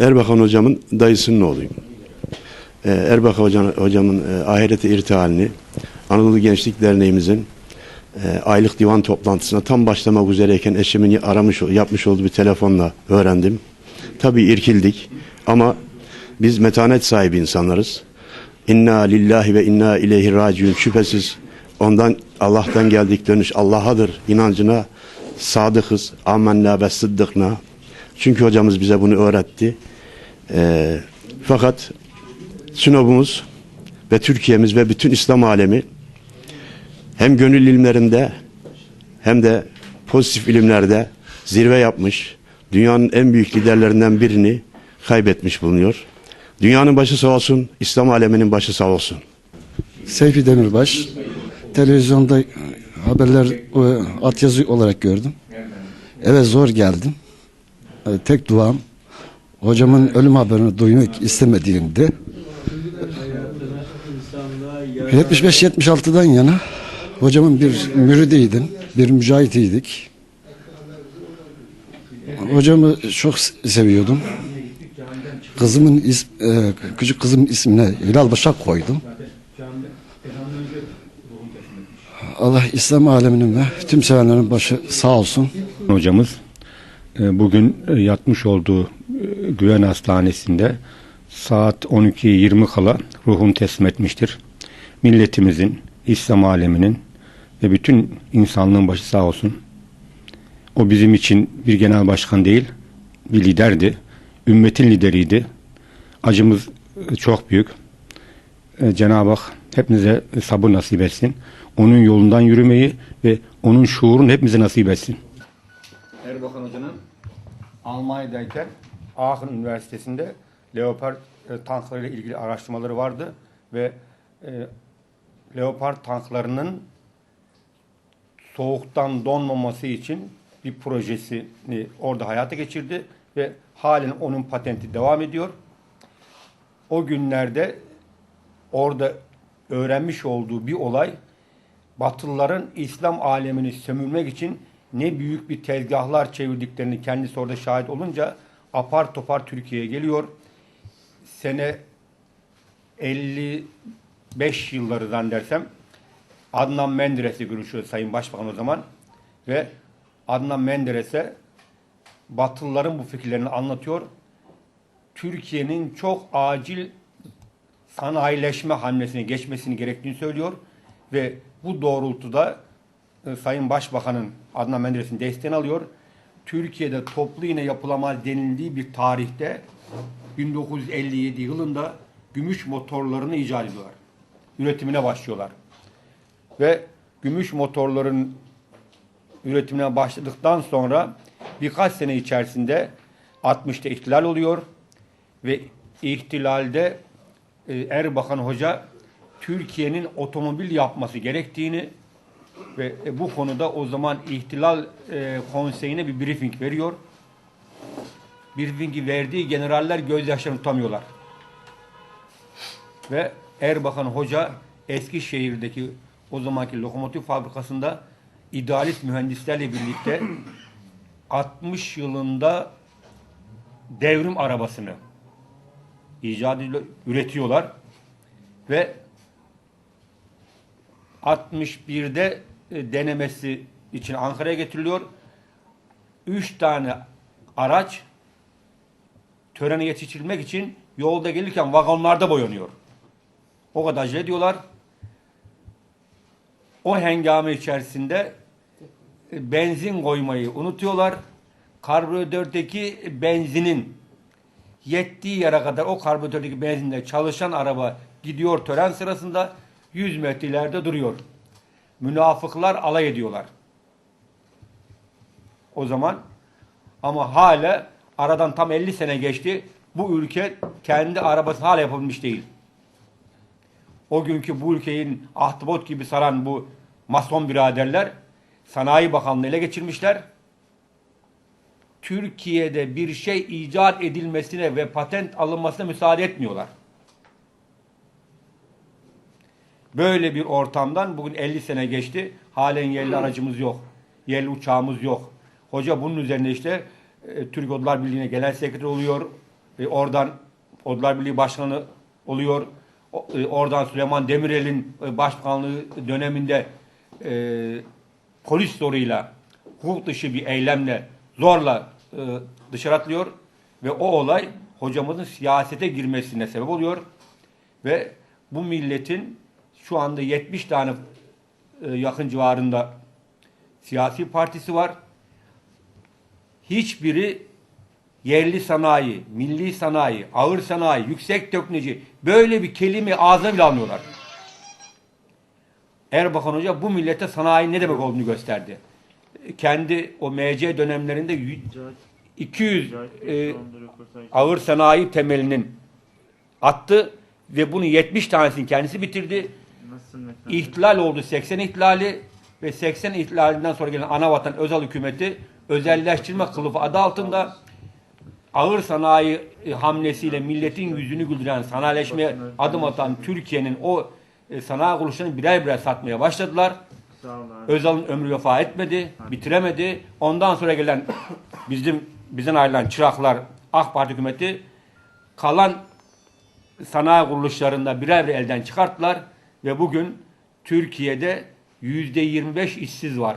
Erbakan hocamın dayısının oğluyum. Ee, Erbakan hocam, hocamın e, ahirete irtihalini Anadolu Gençlik Derneğimizin e, aylık divan toplantısına tam başlamak üzereyken eşimin aramış yapmış olduğu bir telefonla öğrendim. Tabii irkildik ama biz metanet sahibi insanlarız. İnna lillahi ve inna ileyhi raciun şüphesiz ondan Allah'tan geldik dönüş Allah'adır inancına sadıkız. Amenna ve sıddıkna. Çünkü hocamız bize bunu öğretti. Ee, fakat Sinop'umuz ve Türkiye'miz ve bütün İslam alemi hem gönül ilimlerinde hem de pozitif ilimlerde zirve yapmış. Dünyanın en büyük liderlerinden birini kaybetmiş bulunuyor. Dünyanın başı sağ olsun, İslam aleminin başı sağ olsun. Seyfi Demirbaş. Televizyonda e, haberler e, altyazı olarak gördüm. Eve zor geldim. E, Tek duam hocamın ölüm haberini duymak istemediğimdi. 75-76'dan yana hocamın bir müridiydim, bir mücahitiydik. Hocamı çok seviyordum. Kızımın is, e, küçük kızımın ismine Hilal Başak koydum. Allah İslam aleminin ve tüm sevenlerin başı sağ olsun. hocamız bugün e, yatmış olduğu e, güven hastanesinde saat 12.20 kala ruhunu teslim etmiştir. Milletimizin, İslam aleminin ve bütün insanlığın başı sağ olsun. O bizim için bir genel başkan değil, bir liderdi. Ümmetin lideriydi. Acımız e, çok büyük. E, Cenab-ı Hak hepimize sabır nasip etsin. Onun yolundan yürümeyi ve onun şuurunu hepimize nasip etsin. Erbakan Hoca'nın Almanya'dayken Aachen Üniversitesi'nde Leopard e, tanklarıyla ilgili araştırmaları vardı ve e, Leopard tanklarının soğuktan donmaması için bir projesini orada hayata geçirdi ve halen onun patenti devam ediyor. O günlerde orada öğrenmiş olduğu bir olay Batılıların İslam alemini sömürmek için ne büyük bir tezgahlar çevirdiklerini kendisi orada şahit olunca apar topar Türkiye'ye geliyor. Sene 55 yılları zannedersem Adnan Menderes'le görüşüyor Sayın Başbakan o zaman ve Adnan Menderes'e Batılıların bu fikirlerini anlatıyor. Türkiye'nin çok acil sanayileşme hamlesine geçmesini gerektiğini söylüyor ve bu doğrultuda e, Sayın Başbakan'ın Adnan Menderes'in desteğini alıyor. Türkiye'de toplu iğne yapılamaz denildiği bir tarihte 1957 yılında gümüş motorlarını icat ediyorlar. Üretimine başlıyorlar. Ve gümüş motorların üretimine başladıktan sonra birkaç sene içerisinde 60'ta ihtilal oluyor ve ihtilalde e, Erbakan Hoca Türkiye'nin otomobil yapması gerektiğini ve e, bu konuda o zaman ihtilal e, konseyine bir briefing veriyor. Briefingi verdiği generaller gözyaşlarını tutamıyorlar. Ve Erbakan Hoca Eskişehir'deki o zamanki lokomotif fabrikasında idealist mühendislerle birlikte 60 yılında devrim arabasını icat üretiyorlar ve 61'de e, denemesi için Ankara'ya getiriliyor. Üç tane araç törene yetiştirilmek için yolda gelirken vagonlarda boyanıyor. O kadar acele ediyorlar. O hengame içerisinde e, benzin koymayı unutuyorlar. Karbüratördeki benzinin yettiği yere kadar o karbüratördeki benzinle çalışan araba gidiyor tören sırasında 100 metre ileride duruyor. Münafıklar alay ediyorlar. O zaman ama hala aradan tam 50 sene geçti. Bu ülke kendi arabası hala yapabilmiş değil. O günkü bu ülkenin ahtapot gibi saran bu mason biraderler Sanayi Bakanlığı ele geçirmişler. Türkiye'de bir şey icat edilmesine ve patent alınmasına müsaade etmiyorlar. Böyle bir ortamdan bugün 50 sene geçti. Halen yerli aracımız yok. Yerli uçağımız yok. Hoca bunun üzerine işte e, Türk Odalar Birliği'ne genel sekreter oluyor. E, oradan Odalar Birliği Başkanı oluyor. O- e, oradan Süleyman Demirel'in e, başbakanlığı döneminde e, polis zoruyla hukuk dışı bir eylemle zorla e, dışarı atılıyor ve o olay hocamızın siyasete girmesine sebep oluyor ve bu milletin şu anda 70 tane e, yakın civarında siyasi partisi var. Hiçbiri yerli sanayi, milli sanayi, ağır sanayi, yüksek teknoloji böyle bir kelime ağzına bile almıyorlar. Erbakan Hoca bu millete sanayi ne demek olduğunu gösterdi. Kendi o MC dönemlerinde y- 200 e, ağır sanayi temelinin attı ve bunu 70 tanesini kendisi bitirdi. İhtilal oldu. 80 ihtilali ve 80 ihtilalinden sonra gelen Anavatan özel hükümeti özelleştirme kılıfı adı altında ağır sanayi e, hamlesiyle milletin yüzünü güldüren sanayileşmeye adım atan Türkiye'nin o e, sanayi kuruluşlarını birer birer satmaya başladılar. Özal'ın ömrü vefa etmedi, bitiremedi. Ondan sonra gelen bizim bizden ayrılan çıraklar AK Parti hükümeti kalan sanayi kuruluşlarında birer birer elden çıkarttılar ve bugün Türkiye'de yüzde 25 işsiz var.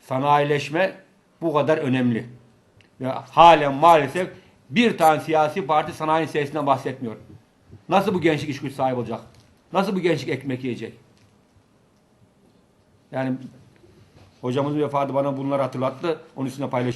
Sanayileşme bu kadar önemli. Ve halen maalesef bir tane siyasi parti sanayi sesinden bahsetmiyor. Nasıl bu gençlik iş güç sahibi olacak? Nasıl bu gençlik ekmek yiyecek? Yani hocamızın vefatı bana bunları hatırlattı. Onun üstüne paylaşıyorum.